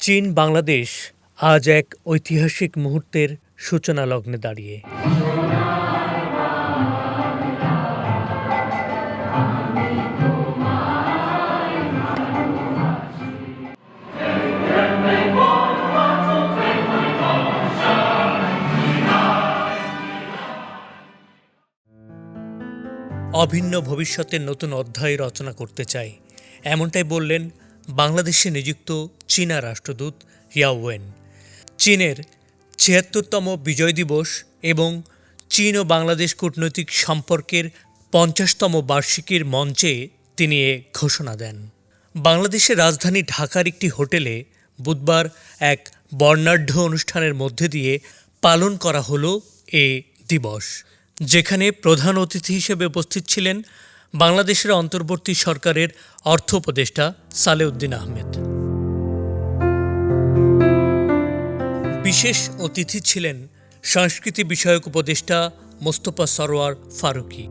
চীন, বাংলাদেশ আজ এক ঐতিহাসিক মুহূর্তের সূচনা লগ্নে দাঁড়িয়ে। অভিন্ন ভবিষ্যতের নতুন অধ্যায় রচনা করতে চাই। এমনটাই বললেন বাংলাদেশে নিযুক্ত চীনা রাষ্ট্রদূত ইয়াওয়েন চীনের ছিয়াত্তরতম বিজয় দিবস এবং চীন ও বাংলাদেশ কূটনৈতিক সম্পর্কের পঞ্চাশতম বার্ষিকীর মঞ্চে তিনি এ ঘোষণা দেন। বাংলাদেশের রাজধানী ঢাকার একটি হোটেলে বুধবার এক বর্ণাঢ্য অনুষ্ঠানের মধ্যে দিয়ে পালন করা হলো এ দিবস, যেখানে প্রধান অতিথি হিসেবে উপস্থিত ছিলেন বাংলাদেশের অন্তর্বর্তী সরকারের অর্থ উপদেষ্টা সালেউদ্দিন আহমেদ। বিশেষ অতিথি ছিলেন সংস্কৃতি বিষয়ক উপদেষ্টা মোস্তফা সরোয়ার ফারুকী।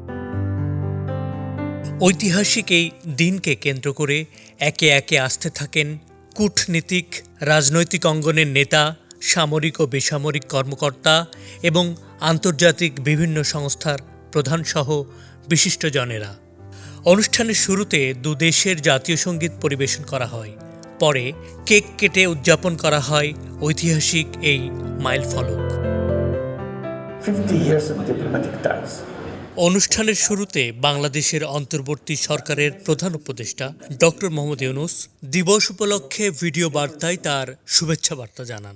ঐতিহাসিক এই দিনকে কেন্দ্র করে একে একে আসতে থাকেন কূটনীতিক, রাজনৈতিক অঙ্গনের নেতা, সামরিক ও বেসামরিক কর্মকর্তা এবং আন্তর্জাতিক বিভিন্ন সংস্থার প্রধানসহ বিশিষ্টজনেরা। অনুষ্ঠানের শুরুতে দু দেশের জাতীয় সংগীত পরিবেশন করা হয়। পরে কেক কেটে উদযাপন করা হয় ঐতিহাসিক এই মাইল ফলক। 50 years of diplomatic ties. অনুষ্ঠানের শুরুতে বাংলাদেশের অন্তর্বর্তী সরকারের প্রধান উপদেষ্টা ডক্টর মোহাম্মদ ইউনুস দিবস উপলক্ষে ভিডিও বার্তায় তার শুভেচ্ছা বার্তা জানান।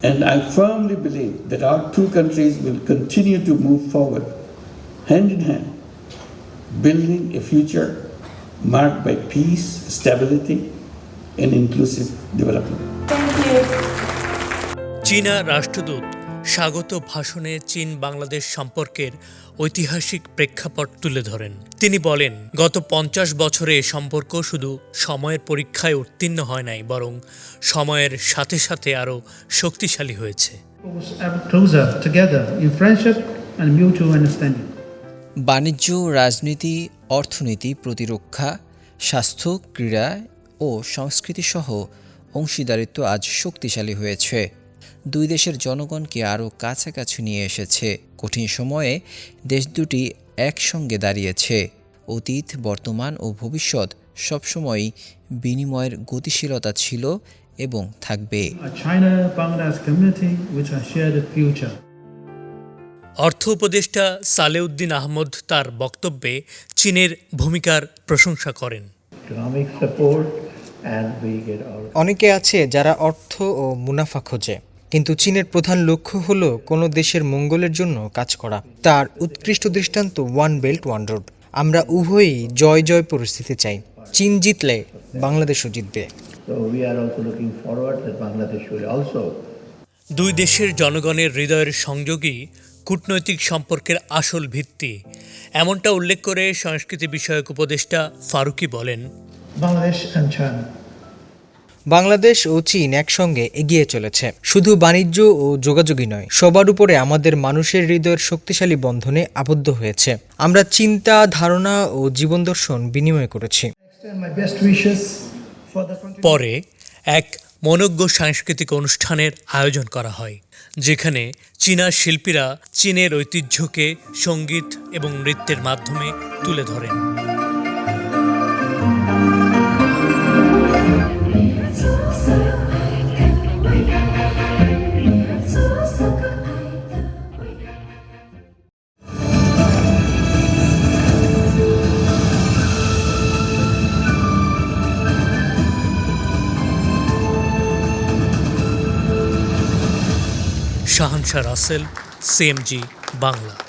And I firmly believe that our two countries will continue to move forward, hand in hand, building a future marked by peace, stability, and inclusive development. চীনা রাষ্ট্রদূত স্বাগত ভাষণে চীন বাংলাদেশ সম্পর্কের ঐতিহাসিক প্রেক্ষাপট তুলে ধরেন। তিনি বলেন গত পঞ্চাশ বছরে এ সম্পর্ক শুধু সময়ের পরীক্ষায় উত্তীর্ণ হয় নাই বরং সময়ের সাথে সাথে আরও শক্তিশালী হয়েছে। বাণিজ্য, রাজনীতি, অর্থনীতি, প্রতিরক্ষা, স্বাস্থ্য, ক্রীড়া ও সংস্কৃতি সহ অংশীদারিত্ব আজ শক্তিশালী হয়েছে। দুই দেশের জনগণকে আরও কাছাকাছি নিয়ে এসেছে। কঠিন সময়ে দেশ দুটি একসঙ্গে দাঁড়িয়েছে। অতীত, বর্তমান ও ভবিষ্যৎ সবসময়ই বিনিময়ের গতিশীলতা ছিল এবং থাকবে। অর্থ উপদেষ্টা সালেউদ্দিন আহমদ তার বক্তব্যে চীনের ভূমিকার প্রশংসা করেন। অনেকে আছে যারা অর্থ ও মুনাফা খোঁজে কিন্তু চীনের প্রধান লক্ষ্য হল কোনো দেশের মঙ্গলের জন্য কাজ করা। তার উৎকৃষ্ট দৃষ্টান্ত ওয়ান বেল্ট ওয়ান রোড। আমরা উভয়ই জয় জয় পরিস্থিতি চাই। চীন জিতলে বাংলাদেশও জিতবে। দুই দেশের জনগণের হৃদয়ের সংযোগই কূটনৈতিক সম্পর্কের আসল ভিত্তি এমনটা উল্লেখ করে সংস্কৃতি বিষয়ক উপদেষ্টা ফারুকি বলেন China. বাংলাদেশ ও চীন একসঙ্গে এগিয়ে চলেছে শুধু বাণিজ্য ও যোগাযোগই নয় সবার উপরে আমাদের মানুষের হৃদয়ের শক্তিশালী বন্ধনে আবদ্ধ হয়েছে আমরা চিন্তা ধারণা ও জীবন দর্শন বিনিময় করেছি. পরে এক মনজ্ঞ সাংস্কৃতিক অনুষ্ঠানের আয়োজন করা হয়, যেখানে চীনা শিল্পীরা চীনের ঐতিহ্যকে সংগীত এবং নৃত্যের মাধ্যমে তুলে ধরেন। শাহানশাহ রাসেল সিএমজি বাংলা।